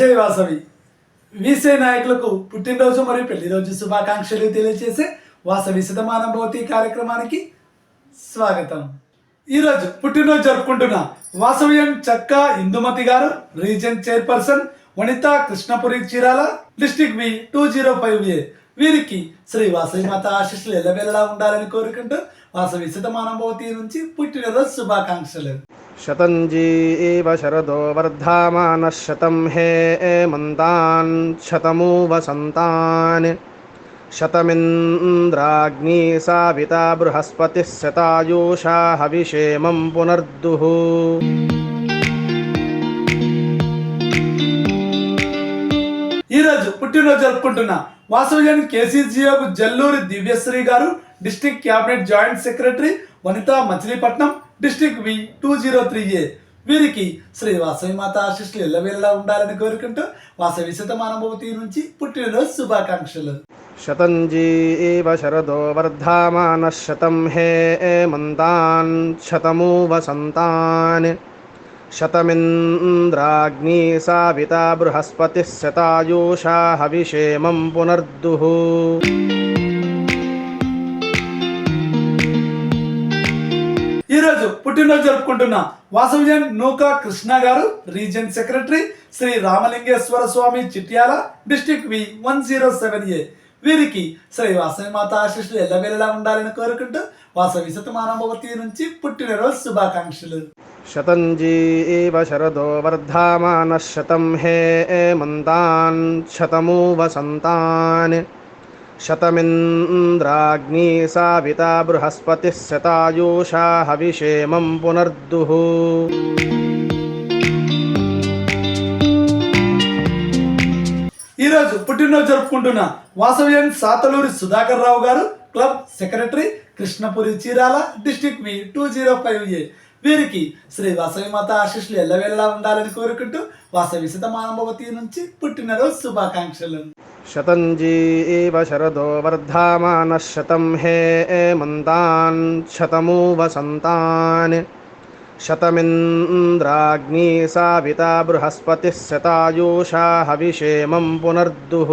జై వాసవి వీసే నాయకులకు పుట్టినరోజు మరియు పెళ్ళిరోజు శుభాకాంక్షలు తెలియజేసే వాసవి శతమానభవతి కార్యక్రమానికి స్వాగతం. ఈరోజు పుట్టినరోజు జరుపుకుంటున్న వాసవ్యం చక్క ఇందుమతి గారు region chairperson Vanitha Krishnapuri Chirala district V two zero five A. వీరికి శ్రీ వాసవి మాత ఆశీస్సులు ఎల్లవెల్లలా ఉండాలని కోరుకుంటూ వాసవి శతమానభవతి నుంచి పుట్టినరోజు శుభాకాంక్షలు. शतञ्जी एव शरदो वर्धामानः शतं हे एमन्तान् शतमु वसन्तान् शतमिन्द्राग्नी साविता बृहस्पतिः शतायुषा हविषेमं पुनर्दुः ఈరోజు పుట్టినరోజు జరుపుకుంటున్న వాసవ్యాన్ని K C G F Jalluri Divyasri garu district cabinet joint secretary Vanitha Machilipatnam district V two zero three A వీరికి శ్రీ వాసవి మాత ఆశిష్లు ఎల్లవేళ్ళ ఉండాలని కోరుకుంటూ వాసవి శతమానభూతి నుంచి పుట్టినరోజు శుభాకాంక్షలు. శతంజీ ఏవ శరదో వర్ధమాన శతం హే మంతాన్ శతమూ వసంతాన్ శతమింద్రాగ్ని సావిత బృహస్పతి శతాయూషా హవిషేమం పునర్దుః. పుట్టినరోజు జరుపుకుంటున్నా వాసవ్యం నూకా కృష్ణ గారు region secretary Sri Ramalingeswara Swamy Chityala district V one zero seven A. వీరికి శ్రీ వాసవి మాత ఆశిష్లు ఎల్లవేళలా ఉండాలని కోరుకుంటూ వాసవి శతమానభవతి నుంచి పుట్టినరోజు శుభాకాంక్షలు. శతంజీ శరదో వర్ధామాన శతం హే మంతాన్ శతమూ వసంతాన్ शतमिन्द्राग्नी साविता बृहस्पतिः शतायुषा हविषेमं पुनर्दुः ఈరోజు పుట్టినరోజు జరుపుకుంటున్న వాసవ్యం Sathaluri Sudhakar Rao garu club secretary Krishnapuri Chirala district V two zero five A వీరికి శ్రీ వాసవి మాత ఆశీస్సులు ఎల్లవేళలా ఉండాలని కోరుకుంటూ వాసవి శతమానభవతి నుంచి పుట్టినరోజు శుభాకాంక్షలు शतञ्जी एव शरदो वर्धामानः शतं हे एमन्तान् शतमु वसन्तान् शतमिन्द्राग्नी साविता बृहस्पतिः शतायुषा हविषेमं पुनर्दुः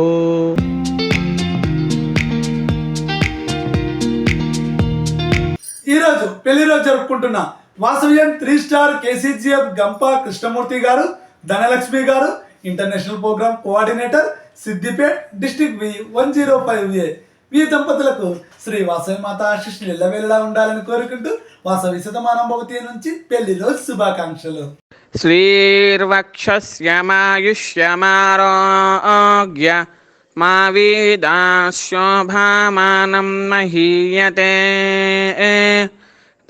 ఈరోజు పెళ్లి రోజు జరుపుకుంటున్న వాసవ్యం త్రీ స్టార్ కేసీజీఎఫ్ గంప కృష్ణమూర్తి గారు ధనలక్ష్మి గారు international programme coordinator Siddipet district V one zero five A. మీ దంపతులకు శ్రీ వాసవి మాత ఆశిష్లు ఎల్లవేళలా ఉండాలని కోరుకుంటూ వాసవి శతమానం భవతి నుంచి పెళ్ళి రోజు శుభాకాంక్షలు. శ్రీర్వక్షమాయుష్యమారోగ్య మా వీదాశోభామానం మహీయతే.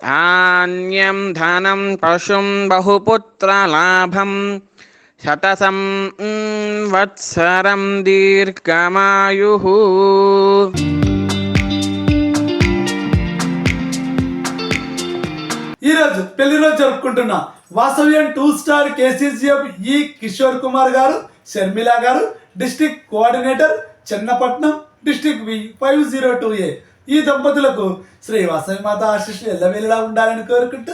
ధాన్యం ధనం పశుం బహుపుత్రలాభం శతసం వత్సరం దీర్ఘమాయు ఈరోజు పెళ్ళి రోజు జరుపుకుంటున్నా వాసవ్యం టూ స్టార్ కేసీసీఎఫ్ ఈ కిషోర్ కుమార్ గారు షర్మిల గారు district coordinator Chinnapatnam district V five zero two A ఈ దంపతులకు శ్రీ వాసవి మాత ఆశిష్ ఎల్లవేళలా ఉండాలని కోరుకుంటూ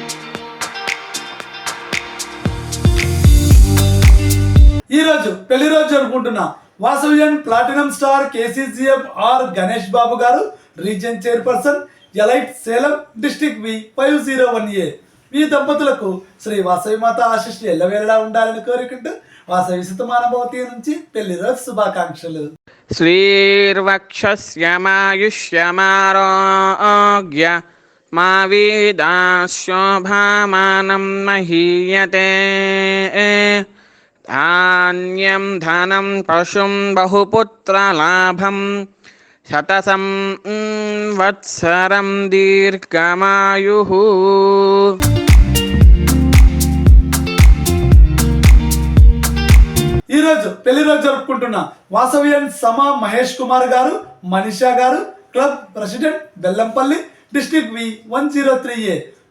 ఈరోజు పెళ్ళి రోజు జరుపుకుంటున్న వాసవ్యన్ platinum star KCCF R Ganesh Babu గారు region chairperson elite Salem district V five zero one A. ఈ దంపతులకు శ్రీ వాసవి మాత ఆశిష్లు ఎల్లవేళలా ఉండాలని కోరుకుంటూ వాసవి సుతమానభవతి నుంచి పెళ్ళి రోజు శుభాకాంక్షలు. శ్రీర్వక్షమాయుష్యమారోగ్య మా వీదాశోభామానం మహీయతే. धान्यं धनं पशुं बहुपुत्रलाभं शतसं वत्सरं दीर्घमायुः ఈరోజు పెళ్లి రోజు జరుపుకుంటున్న వాసవ్యం సమా Mahesh Kumar garu Manisha garu club president Bellampalli district V one zero three A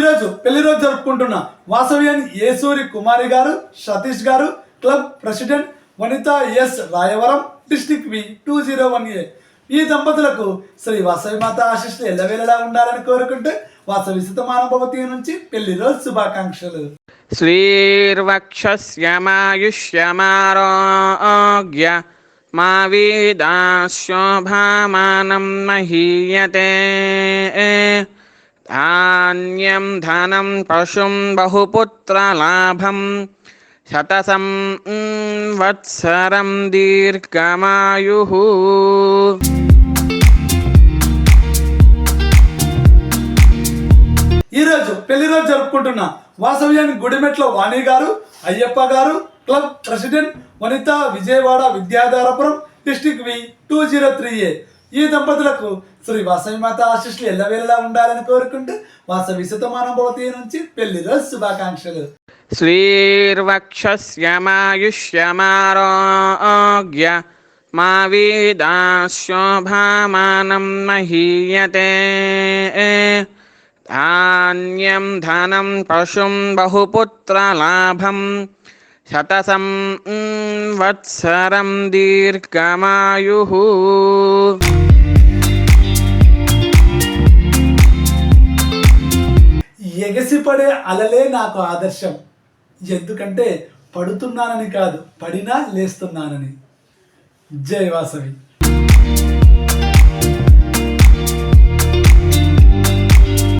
ఈరోజు పెళ్ళి రోజు జరుపుకుంటున్న వాసవ్యన్ ఏసూరి కుమారి గారు సతీష్ గారు club president Vanitha S Rayavaram district V two zero one A. ఈ దంపతులకు శ్రీ వాసవి మాత ఆశిస్తూ ఎల్లవేళలా ఉండాలని కోరుకుంటూ వాసవి సుతమానుభవతి నుంచి పెళ్ళి రోజు శుభాకాంక్షలు. శ్రీర్వక్షమాయుష్యమారోగ్య మా వీదాశోభామానం మహీయతే. ధాన్యం ధనం పశుం బహుపుత్రలాభం శతసం వత్సరం దీర్ఘమాయు ఈరోజు పెళ్ళి రోజు జరుపుకుంటున్న వాసవ్యాని గుడిమెట్ల వాణి గారు అయ్యప్ప గారు club president Vanitha Vijayawada Vidyadharapuram district V two zero three A ఈ దంపతులకు శ్రీ మాత ఆశీస్సులు ఎల్లవేళలా ఉండాలని కోరుకుంటూ వాసవి సుతమానుభవతి నుంచి పెళ్ళి రోజు శుభాకాంక్షలు. శ్రీర్వక్షమాయుష్యమారోగ్య మా వీదాశోభామానం మహీయతే. ధాన్యం ధనం పశుం బహుపుత్రలాభం శతసం వత్సరం దీర్ఘమాయు. ఎగసిపడే అలలే నాకు ఆదర్శం. ఎందుకంటే పడుతున్నానని కాదు పడినా లేస్తున్నానని. జై వాసవి.